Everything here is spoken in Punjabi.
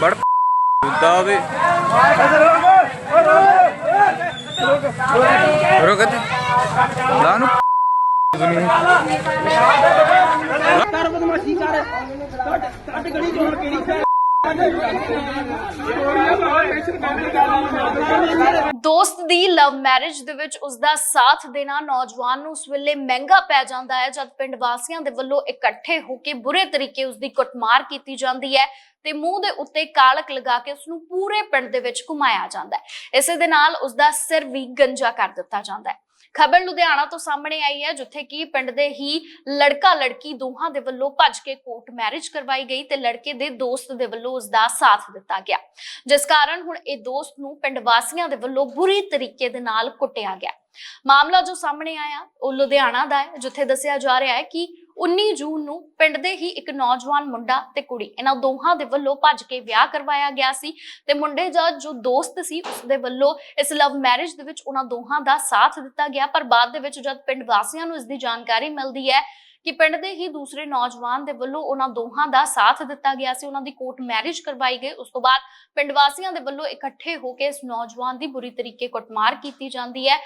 ਬੜ ਦਾ ਵੇ ਰੁਕ ਤੇ ਲਾ ਨੂੰ। ਕਰ ਬਦਮਾਸ਼ੀ ਕਰ। ਕੱਟ ਕੱਟ ਗੜੀ ਜੋੜ ਕਿਹੜੀ ਕਰ ਦੋਸਤ ਦੀ ਲਵ ਮੈਰਿਜ ਦੇ ਵਿੱਚ ਉਸ ਦਾ ਸਾਥ ਦੇਣਾ ਨੌਜਵਾਨ ਨੂੰ ਉਸ ਵੇਲੇ ਮਹਿੰਗਾ ਪੈ ਜਾਂਦਾ ਹੈ, ਜਦ ਪਿੰਡ ਵਾਸੀਆਂ ਦੇ ਵੱਲੋਂ ਇਕੱਠੇ ਹੋ ਕੇ ਬੁਰੇ ਤਰੀਕੇ ਉਸ ਦੀ ਕੁੱਟਮਾਰ ਕੀਤੀ ਜਾਂਦੀ ਹੈ ਤੇ ਮੂੰਹ ਦੇ ਉੱਤੇ ਕਾਲਕ ਲਗਾ ਕੇ ਉਸ ਨੂੰ ਪੂਰੇ ਪਿੰਡ ਦੇ ਵਿੱਚ ਘੁਮਾਇਆ ਜਾਂਦਾ ਹੈ। ਇਸੇ ਦੇ ਨਾਲ ਉਸ ਦਾ ਸਿਰ ਵੀ ਗੰਜਾ ਕਰ ਦਿੱਤਾ ਜਾਂਦਾ ਹੈ। ਖਬਰ ਲੁਧਿਆਣਾ ਤੋਂ ਸਾਹਮਣੇ ਆਈ ਹੈ, ਜਿੱਥੇ ਕਿ ਪਿੰਡ ਦੇ ਹੀ ਲੜਕਾ ਲੜਕੀ ਦੋਹਾਂ ਦੇ ਵੱਲੋਂ ਭੱਜ ਕੇ ਕੋਰਟ ਮੈਰਿਜ ਕਰਵਾਈ ਗਈ ਤੇ ਲੜਕੇ ਦੇ ਦੋਸਤ ਦੇ ਵੱਲੋਂ ਉਸ ਦਾ ਸਾਥ ਦਿੱਤਾ ਗਿਆ। ਜਿਸ ਕਾਰਨ ਹੁਣ ਇਹ ਦੋਸਤ ਨੂੰ ਪਿੰਡ ਵਾਸੀਆਂ ਦੇ ਵੱਲੋਂ ਬੁਰੀ ਤਰੀਕੇ ਦੇ ਨਾਲ ਕੁੱਟਿਆ ਗਿਆ। ਮਾਮਲਾ ਜੋ ਸਾਹਮਣੇ ਆਇਆ, ਉਹ ਲੁਧਿਆਣਾ ਦਾ ਹੈ, ਜਿੱਥੇ ਦੱਸਿਆ ਜਾ ਰਿਹਾ ਹੈ ਕਿ 19 ਜੂਨ ਨੂੰ ਪਿੰਡ ਦੇ ਹੀ ਇੱਕ ਨੌਜਵਾਨ ਮੁੰਡਾ ਤੇ ਕੁੜੀ, ਇਹਨਾਂ ਦੋਹਾਂ ਦੇ ਵੱਲੋਂ ਭੱਜ ਕੇ ਵਿਆਹ ਕਰਵਾਇਆ ਗਿਆ ਸੀ ਤੇ ਮੁੰਡੇ ਦਾ ਜੋ ਦੋਸਤ ਸੀ ਉਸ ਦੇ ਵੱਲੋਂ ਇਸ ਲਵ ਮੈਰਿਜ ਦੇ ਵਿੱਚ ਉਹਨਾਂ ਦੋਹਾਂ ਦਾ ਸਾਥ ਦਿੱਤਾ ਗਿਆ, ਪਰ ਬਾਅਦ ਦੇ ਵਿੱਚ ਜਦ ਪਿੰਡ ਵਾਸੀਆਂ ਨੂੰ ਇਸ ਦੀ ਜਾਣਕਾਰੀ ਮਿਲਦੀ ਹੈ ਕਿ ਪਿੰਡ ਦੇ ਹੀ ਦੂਸਰੇ ਨੌਜਵਾਨ ਦੇ ਵੱਲੋਂ ਉਹਨਾਂ ਦੋਹਾਂ ਦਾ ਸਾਥ ਦਿੱਤਾ ਗਿਆ ਸੀ, ਉਹਨਾਂ ਦੀ ਕੋਰਟ ਮੈਰਿਜ ਕਰਵਾਈ ਗਈ, ਉਸ ਤੋਂ ਬਾਅਦ ਪਿੰਡ ਵਾਸੀਆਂ ਦੇ ਵੱਲੋਂ ਇਕੱਠੇ ਹੋ ਕੇ ਇਸ ਨੌਜਵਾਨ ਦੀ ਬੁਰੀ ਤਰੀਕੇ ਕੁੱਟਮਾਰ ਕੀਤੀ ਜਾਂਦੀ ਹੈ।